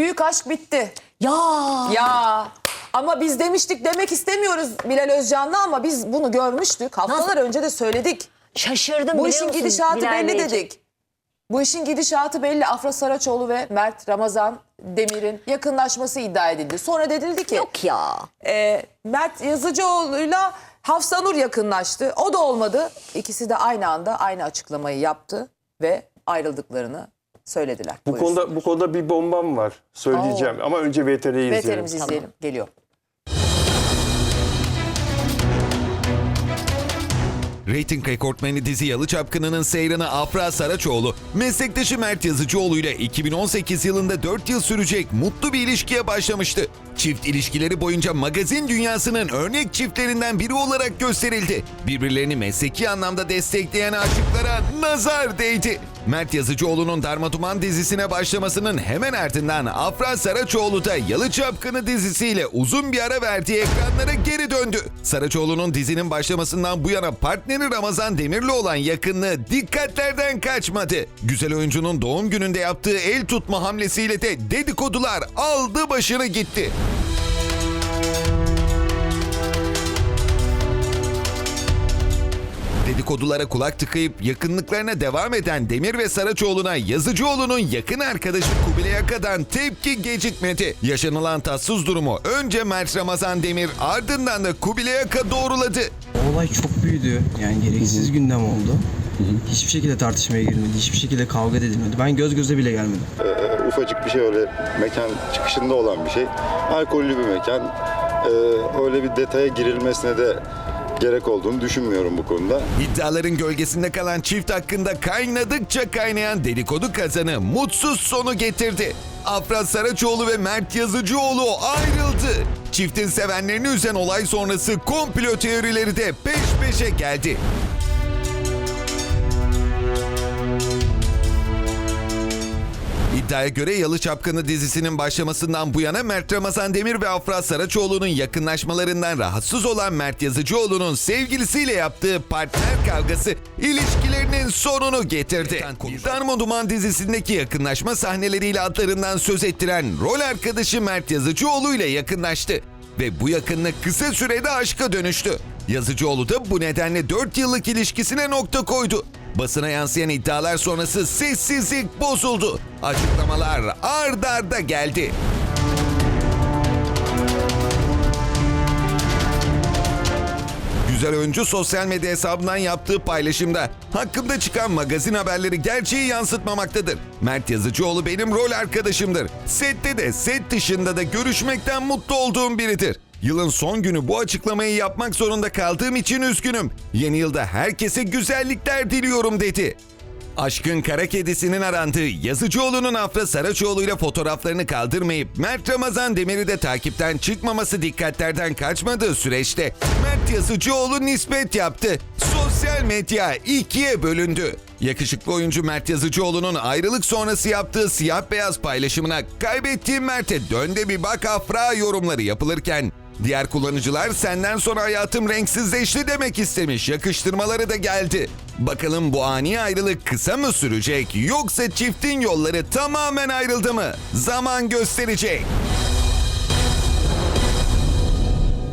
büyük aşk bitti. Ya. Ya ama biz demiştik demek istemiyoruz Bilal Özcan'la ama biz bunu görmüştük. Haftalar önce de söyledik. Şaşırdım Bu işin musun gidişatı Bilal belli Beyciğim? dedik. Bu işin gidişatı belli. Afra Saraçoğlu ve Mert Ramazan Demir'in yakınlaşması iddia edildi. Sonra dedildi ki Yok ya. e, Mert Yazıcıoğlu'yla Hafsa Nur yakınlaştı. O da olmadı. İkisi de aynı anda aynı açıklamayı yaptı ve ayrıldıklarını söylediler. Bu Buyursun. konuda bu konuda bir bombam var. Söyleyeceğim ama önce VTR'yi izleyelim. VTR'mizi izleyelim. Geliyor. Rating rekortmeni dizi Yalı Çapkını'nın seyranı Afra Saraçoğlu, meslektaşı Mert Yazıcıoğlu ile 2018 yılında 4 yıl sürecek mutlu bir ilişkiye başlamıştı. Çift ilişkileri boyunca magazin dünyasının örnek çiftlerinden biri olarak gösterildi. Birbirlerini mesleki anlamda destekleyen aşıklara nazar değdi. Mert Yazıcıoğlu'nun Darmaduman dizisine başlamasının hemen ardından Afra Saraçoğlu da Yalı Çapkını dizisiyle uzun bir ara verdiği ekranlara geri döndü. Saraçoğlu'nun dizinin başlamasından bu yana partneri Ramazan Demir'le olan yakınlığı dikkatlerden kaçmadı. Güzel oyuncunun doğum gününde yaptığı el tutma hamlesiyle de dedikodular aldı başını gitti. Dedikodulara kulak tıkayıp yakınlıklarına devam eden Demir ve Saraçoğlu'na Yazıcıoğlu'nun yakın arkadaşı Kubilay Aka'dan tepki gecikmedi. Yaşanılan tatsız durumu önce Mert Ramazan Demir ardından da Kubilay Aka doğruladı. Olay çok büyüdü. Yani gereksiz gündem oldu. Hiçbir şekilde tartışmaya girilmedi. Hiçbir şekilde kavga edilmedi. Ben göz göze bile gelmedim. Ee, ufacık bir şey öyle mekan çıkışında olan bir şey. Alkollü bir mekan. Ee, öyle bir detaya girilmesine de gerek olduğunu düşünmüyorum bu konuda. İddiaların gölgesinde kalan çift hakkında kaynadıkça kaynayan dedikodu kazanı mutsuz sonu getirdi. Afra Saraçoğlu ve Mert Yazıcıoğlu ayrıldı. Çiftin sevenlerini üzen olay sonrası komplo teorileri de peş peşe geldi. İddiaya göre Yalı Çapkını dizisinin başlamasından bu yana Mert Ramazan Demir ve Afra Saraçoğlu'nun yakınlaşmalarından rahatsız olan Mert Yazıcıoğlu'nun sevgilisiyle yaptığı partner kavgası ilişkilerinin sonunu getirdi. Darma Duman dizisindeki yakınlaşma sahneleriyle adlarından söz ettiren rol arkadaşı Mert Yazıcıoğlu ile yakınlaştı. Ve bu yakınlık kısa sürede aşka dönüştü. Yazıcıoğlu da bu nedenle 4 yıllık ilişkisine nokta koydu. Basına yansıyan iddialar sonrası sessizlik bozuldu. Açıklamalar ard arda geldi. Güzel oyuncu sosyal medya hesabından yaptığı paylaşımda hakkımda çıkan magazin haberleri gerçeği yansıtmamaktadır. Mert Yazıcıoğlu benim rol arkadaşımdır. Sette de set dışında da görüşmekten mutlu olduğum biridir. Yılın son günü bu açıklamayı yapmak zorunda kaldığım için üzgünüm. Yeni yılda herkese güzellikler diliyorum dedi. Aşkın kara kedisinin arandığı Yazıcıoğlu'nun Afra Saraçoğlu ile fotoğraflarını kaldırmayıp Mert Ramazan Demir'i de takipten çıkmaması dikkatlerden kaçmadığı süreçte Mert Yazıcıoğlu nispet yaptı. Sosyal medya ikiye bölündü. Yakışıklı oyuncu Mert Yazıcıoğlu'nun ayrılık sonrası yaptığı siyah beyaz paylaşımına kaybettiğim Mert'e dönde bir bak Afra yorumları yapılırken Diğer kullanıcılar senden sonra hayatım renksizleşti demek istemiş. Yakıştırmaları da geldi. Bakalım bu ani ayrılık kısa mı sürecek yoksa çiftin yolları tamamen ayrıldı mı? Zaman gösterecek.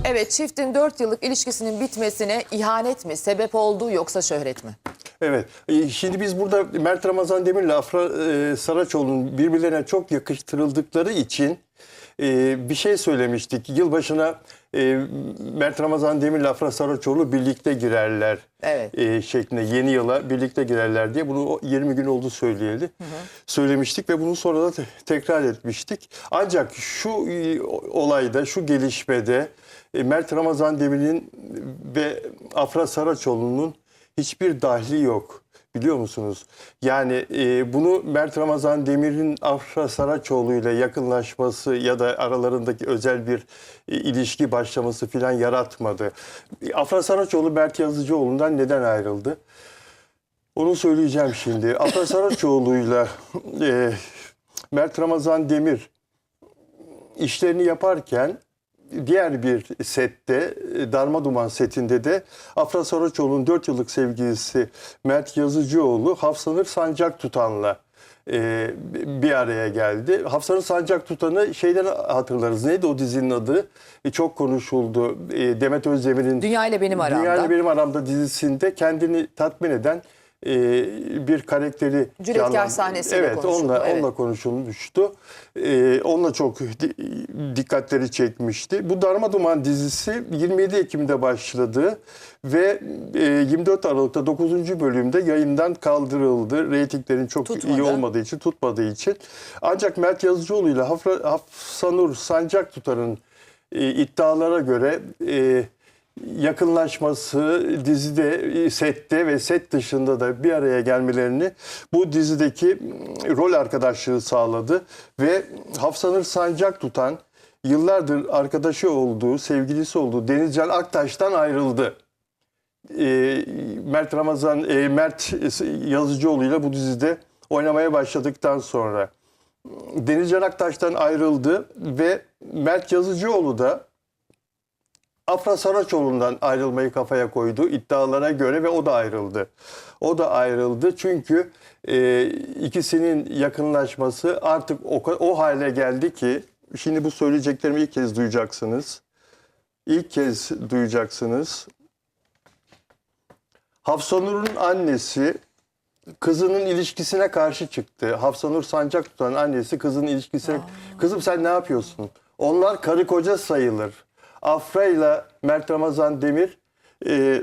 Evet çiftin 4 yıllık ilişkisinin bitmesine ihanet mi sebep oldu yoksa şöhret mi? Evet. Ee, Şimdi biz burada Mert Ramazan Demir'le Afra e, Saraçoğlu'nun birbirlerine çok yakıştırıldıkları için e, bir şey söylemiştik. Yılbaşına e, Mert Ramazan Demir'le Afra Saraçoğlu birlikte girerler. Evet. e, şeklinde yeni yıla birlikte girerler diye bunu o 20 gün oldu söyleyeli. Söylemiştik ve bunu sonra da te- tekrar etmiştik. Ancak şu e, olayda, şu gelişmede e, Mert Ramazan Demir'in ve Afra Saraçoğlu'nun hiçbir dahli yok. Biliyor musunuz? Yani e, bunu Mert Ramazan Demir'in Afra Saraçoğlu ile yakınlaşması ya da aralarındaki özel bir e, ilişki başlaması filan yaratmadı. Afra Saraçoğlu Mert Yazıcıoğlu'ndan neden ayrıldı? Onu söyleyeceğim şimdi. Afra Saraçoğlu'yla e, Mert Ramazan Demir işlerini yaparken diğer bir sette, e, Darma Duman setinde de Afra Saraçoğlu'nun 4 yıllık sevgilisi Mert Yazıcıoğlu Hafsanır Sancak Tutan'la e, bir araya geldi. Hafsanur Sancak Tutan'ı şeyden hatırlarız. Neydi o dizinin adı? E, çok konuşuldu. E, Demet Özdemir'in Dünya ile benim aramda. Dünya ile benim aramda dizisinde kendini tatmin eden e, bir karakteri Cüretkar sahnesiyle evet, konuşuldu, Onunla, evet. onunla konuşulmuştu. E, onunla çok di- dikkatleri çekmişti. Bu Darma Duman dizisi 27 Ekim'de başladı ve e, 24 Aralık'ta 9. bölümde yayından kaldırıldı. Reytinglerin çok Tutmadı. iyi olmadığı için, tutmadığı için. Ancak Mert Yazıcıoğlu ile Hafsanur Sancak Tutar'ın e, iddialara göre e, yakınlaşması dizide, sette ve set dışında da bir araya gelmelerini bu dizideki m, rol arkadaşlığı sağladı ve Hafsanur Sancak tutan yıllardır arkadaşı olduğu, sevgilisi olduğu Denizcan Aktaş'tan ayrıldı. E, Mert Ramazan, e, Mert Yazıcıoğlu ile bu dizide oynamaya başladıktan sonra Denizcan Aktaş'tan ayrıldı ve Mert Yazıcıoğlu da Afra Saraçoğlu'ndan ayrılmayı kafaya koydu iddialara göre ve o da ayrıldı. O da ayrıldı çünkü e, ikisinin yakınlaşması artık o, o hale geldi ki şimdi bu söyleyeceklerimi ilk kez duyacaksınız. İlk kez duyacaksınız. Hafsanur'un annesi kızının ilişkisine karşı çıktı. Hafsanur Sancak tutan annesi kızının ilişkisine... Kızım sen ne yapıyorsun? Onlar karı koca sayılır. Afra ile Mert Ramazan Demir... E,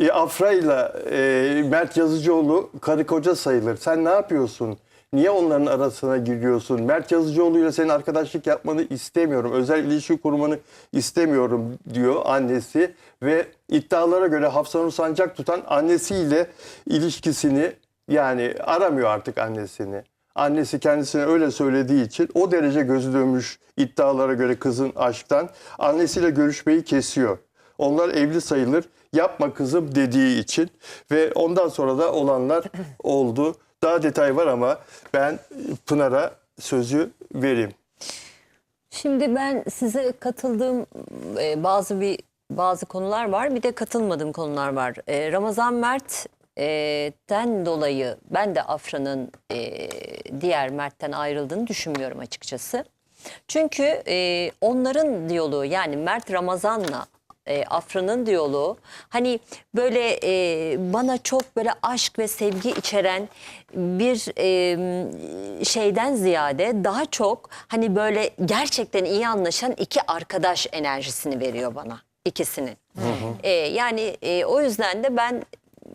e, Afra ile e, Mert Yazıcıoğlu karı koca sayılır. Sen ne yapıyorsun? Niye onların arasına giriyorsun? Mert Yazıcıoğlu ile senin arkadaşlık yapmanı istemiyorum. Özel ilişki kurmanı istemiyorum diyor annesi. Ve iddialara göre Hafsanur Sancak tutan annesiyle ilişkisini yani aramıyor artık annesini. Annesi kendisine öyle söylediği için o derece gözü dönmüş iddialara göre kızın aşktan annesiyle görüşmeyi kesiyor. Onlar evli sayılır. Yapma kızım dediği için ve ondan sonra da olanlar oldu. Daha detay var ama ben Pınar'a sözü vereyim. Şimdi ben size katıldığım e, bazı bir bazı konular var. Bir de katılmadığım konular var. E, Mert'ten dolayı ben de Afra'nın e, diğer Mert'ten ayrıldığını düşünmüyorum açıkçası. Çünkü e, onların diyaloğu yani Mert Ramazan'la e, Afra'nın diyaloğu hani böyle e, bana çok böyle aşk ve sevgi içeren bir e, şeyden ziyade daha çok hani böyle gerçekten iyi anlaşan iki arkadaş enerjisini veriyor bana ikisinin. E, yani e, o yüzden de ben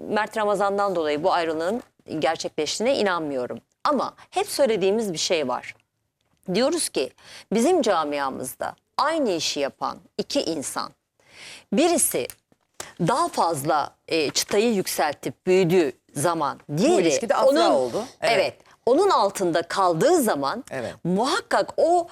Mert Ramazan'dan dolayı bu ayrılığın gerçekleştiğine inanmıyorum. Ama hep söylediğimiz bir şey var. Diyoruz ki bizim camiamızda aynı işi yapan iki insan birisi daha fazla e, çıtayı yükseltip büyüdüğü zaman diğeri Afra oldu. Evet. Evet. Onun altında kaldığı zaman Evet. muhakkak o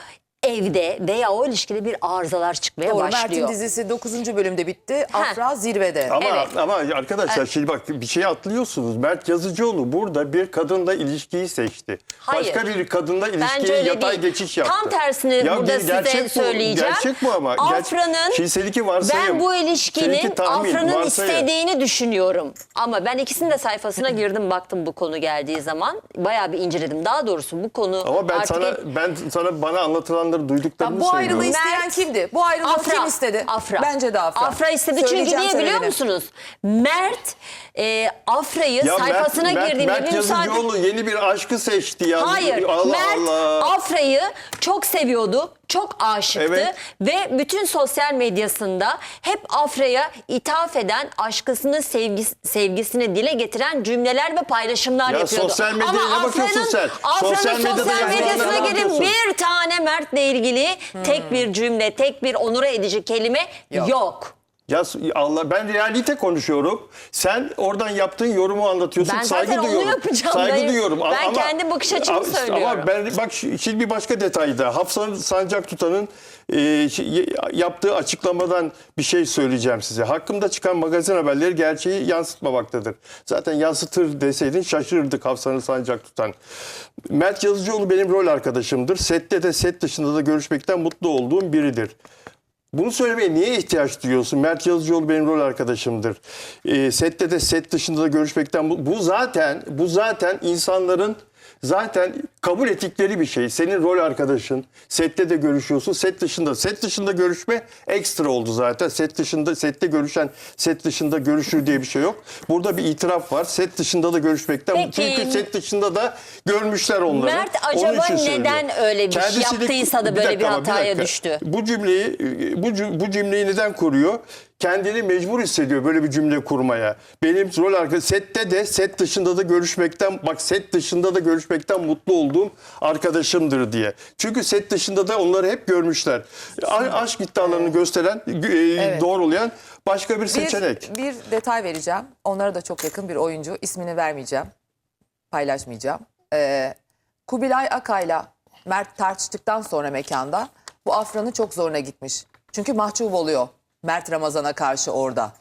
evde veya o ilişkide bir arızalar çıkmaya Doğru başlıyor. Mert'in dizisi 9. bölümde bitti. Afra zirvede. Ama Evet. ama arkadaşlar şimdi bak bir şey atlıyorsunuz. Mert Yazıcıoğlu burada bir kadınla ilişkiyi seçti. Hayır. Başka bir kadınla ilişkiye yatay değil. geçiş yaptı. Tam tersini burada bir size gerçek bu, söyleyeceğim. Gerçek bu ama. Afra'nın ben bu ilişkinin Afra'nın istediğini düşünüyorum. Ama ben ikisinin de sayfasına girdim baktım bu konu geldiği zaman. Bayağı bir inceledim. Daha doğrusu bu konu Ama ben artık sana ben sana bana anlatılanları duyduklarımı Ya bu ayrılığı söylüyorum. isteyen Mert- kimdi? Bu ayrılığı Afra. kim istedi? Afra. Bence de Afra. Afra istedi çünkü Söyleyeceğim niye biliyor sebebini. musunuz? Mert e, Afra'yı sayfasına Mert, girdiğimde Mert, bir Mert müsaade... Yazıcıoğlu yeni bir aşkı seçti ya. Hayır. Allah Mert Allah. Afra'yı çok seviyordu. Çok aşıktı Evet. ve bütün sosyal medyasında hep Afra'ya ithaf eden, aşkısını, sevgis, sevgisini dile getiren cümleler ve paylaşımlar Ya yapıyordu. sosyal medyaya Ama ne bakıyorsun Afra'nın- sen? Afra'nın Sosyal sosyal, medyada yazılanlara medyasına ne bakıyorsun? bir tane Mert'le ilgili tek bir cümle, tek bir onura edici kelime Yok. Ya Allah ben realite konuşuyorum. Sen oradan yaptığın yorumu anlatıyorsun. Ben Saygı zaten onu duyuyorum. yapacağım Saygı dayı. duyuyorum. Ben ama, kendi bakış açımı ama- söylüyorum. Ama ben bak şi- şimdi bir başka detayda Hafsa Sancak Tutan'ın e, yaptığı açıklamadan bir şey söyleyeceğim size. Hakkımda çıkan magazin haberleri gerçeği yansıtmamaktadır. Zaten yansıtır deseydin şaşırırdık Hafsa'nın Sancak Tutan. Mert Yazıcıoğlu benim rol arkadaşımdır. Sette de set dışında da görüşmekten mutlu olduğum biridir. Bunu söylemeye niye ihtiyaç duyuyorsun? Mert Yazıcıoğlu benim rol arkadaşımdır. Ee, sette de set dışında da görüşmekten bu, bu zaten bu zaten insanların zaten kabul ettikleri bir şey. Senin rol arkadaşın. Sette de görüşüyorsun. Set dışında. Set dışında görüşme ekstra oldu zaten. Set dışında sette görüşen set dışında görüşür diye bir şey yok. Burada bir itiraf var. Set dışında da görüşmekten. Peki. Çünkü set dışında da görmüşler onları. Mert acaba neden öyle bir şey Kendisini- yaptıysa da böyle bir dakika ama, hataya dakika. düştü? Bu cümleyi bu, cüm- bu cümleyi neden kuruyor? Kendini mecbur hissediyor böyle bir cümle kurmaya. Benim rol arkadaşım sette de set dışında da görüşmekten bak set dışında da görüşmekten mutlu olduğum arkadaşımdır diye. Çünkü set dışında da onları hep görmüşler. A- aşk iddialarını gösteren, e, doğrulayan başka bir seçenek. Bir, bir detay vereceğim. Onlara da çok yakın bir oyuncu. İsmini vermeyeceğim. Paylaşmayacağım. Ee, Kubilay Akay'la Mert tartıştıktan sonra mekanda bu Afra'nın çok zoruna gitmiş. Çünkü mahcup oluyor Mert Ramazan'a karşı orada.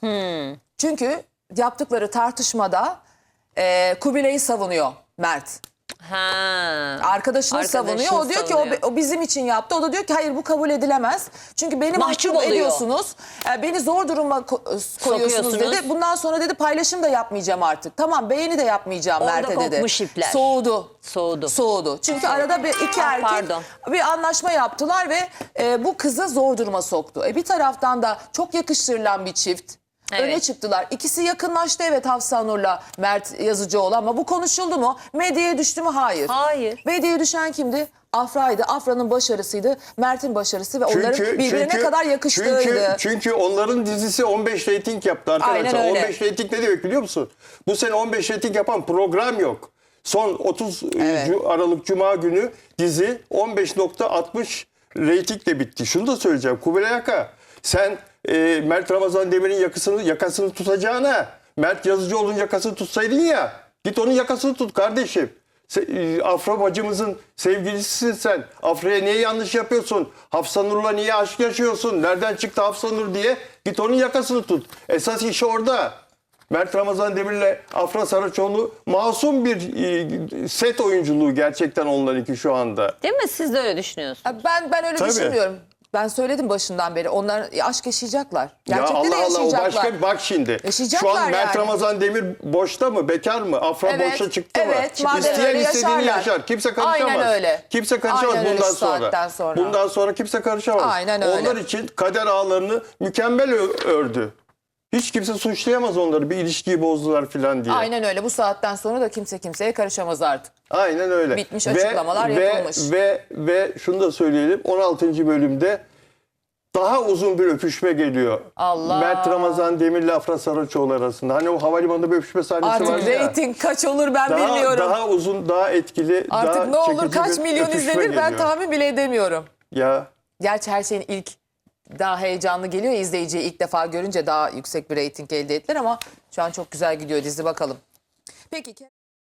Çünkü yaptıkları tartışmada e, Kubilay'ı savunuyor Mert. Ha. Arkadaşını savunuyor. O diyor ki o, savunuyor. o bizim için yaptı. O da diyor ki hayır bu kabul edilemez. Çünkü beni Mahcup mahcup ediyorsunuz. E, beni zor duruma ko- koyuyorsunuz Sokuyorsunuz. dedi. Bundan sonra dedi paylaşım da yapmayacağım artık. Tamam beğeni de yapmayacağım Orada Mert'e dedi. ipler. Soğudu. Soğudu. Soğudu. Çünkü arada bir iki Ah, erkek pardon. bir anlaşma yaptılar ve e, bu kızı zor duruma soktu. E, bir taraftan da çok yakıştırılan bir çift. Evet. Öne çıktılar. İkisi yakınlaştı evet Hafsa Nur'la Mert Yazıcıoğlu ama bu konuşuldu mu? Medyaya düştü mü? Hayır. Hayır. Medyaya düşen kimdi? Afra'ydı. Afra'nın başarısıydı. Mert'in başarısı ve onların birbirine ne kadar yakıştığıydı. Çünkü, çünkü onların dizisi 15 reyting yaptı arkadaşlar. Aynen öyle. 15 reyting ne demek biliyor musun? Bu sene 15 reyting yapan program yok. Son 30 Evet. Cu- Aralık Cuma günü dizi 15.60 reytingle bitti. Şunu da söyleyeceğim. Kubilay Aka sen e, Mert Ramazan Demir'in yakasını, yakasını tutacağına Mert Yazıcıoğlu'nun yakasını tutsaydın ya. Git onun yakasını tut kardeşim. Se- e, Afra bacımızın sevgilisisin sen. Afra'ya niye yanlış yapıyorsun? Hafsa Nur'la niye aşk yaşıyorsun? Nereden çıktı Hafsa Nur diye? Git onun yakasını tut. Esas iş orada. Mert Ramazan Demir'le Afra Saraçoğlu masum bir e, set oyunculuğu gerçekten onlarınki şu anda. Değil mi? Siz de öyle düşünüyorsunuz. Ben ben öyle Tabii. düşünmüyorum. Ben söyledim başından beri. Onlar aşk yaşayacaklar. Gerçekten ya de Allah Allah o yaşayacaklar. başka bir bak şimdi. Yaşayacaklar Şu an Mert yani. Ramazan Demir boşta mı? Bekar mı? Afra Evet, boşa çıktı evet, mı? madem İsteyen öyle istediğini yaşarlar. yaşar. Kimse karışamaz. Aynen öyle. Kimse karışamaz Aynen bundan sonra. sonra. Bundan sonra kimse karışamaz. Aynen öyle. Onlar için kader ağlarını mükemmel ördü. Hiç kimse suçlayamaz onları bir ilişkiyi bozdular falan diye. Aynen öyle. Bu saatten sonra da kimse kimseye karışamaz artık. Aynen öyle. Bitmiş açıklamalar ve, yapılmış. Ve, ve şunu da söyleyelim 16. bölümde daha uzun bir öpüşme geliyor. Allah. Mert Ramazan Demir'le Afra Saraçoğlu arasında. Hani o havalimanında bir öpüşme sahnesi var Artık ya. reyting kaç olur ben Daha, bilmiyorum. daha uzun, daha etkili, Artık daha ne olur kaç milyon izlenir ben tahmin bile edemiyorum. Ya Gerçi her şeyin ilk daha heyecanlı geliyor ya, izleyiciyi ilk defa görünce daha yüksek bir reyting elde ettiler ama şu an çok güzel gidiyor dizi bakalım. Peki